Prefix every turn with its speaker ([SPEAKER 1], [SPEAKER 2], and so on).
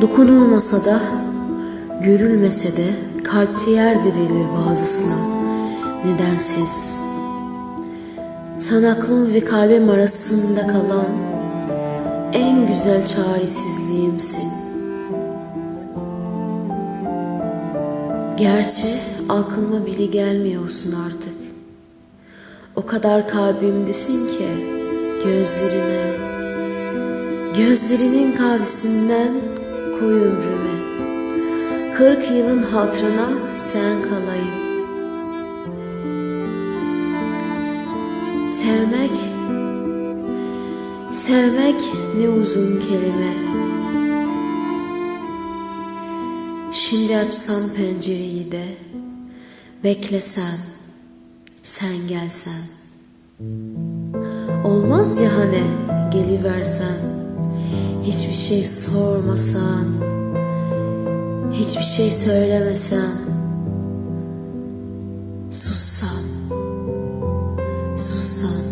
[SPEAKER 1] Dokunulmasa da, görülmese de kalpte yer verilir bazısına. Nedensiz. Sen aklım ve kalbim arasında kalan en güzel çaresizliğimsin. Gerçi aklıma bile gelmiyorsun artık. O kadar kalbimdesin ki gözlerine, gözlerinin kavisinden koy ömrüme. Kırk yılın hatrına sen kalayım. Sevmek, sevmek ne uzun kelime. Şimdi açsam pencereyi de, beklesen, sen gelsen. Olmaz ya hani geliversen, Hiçbir şey sormasan, hiçbir şey söylemesen, sussam, sussan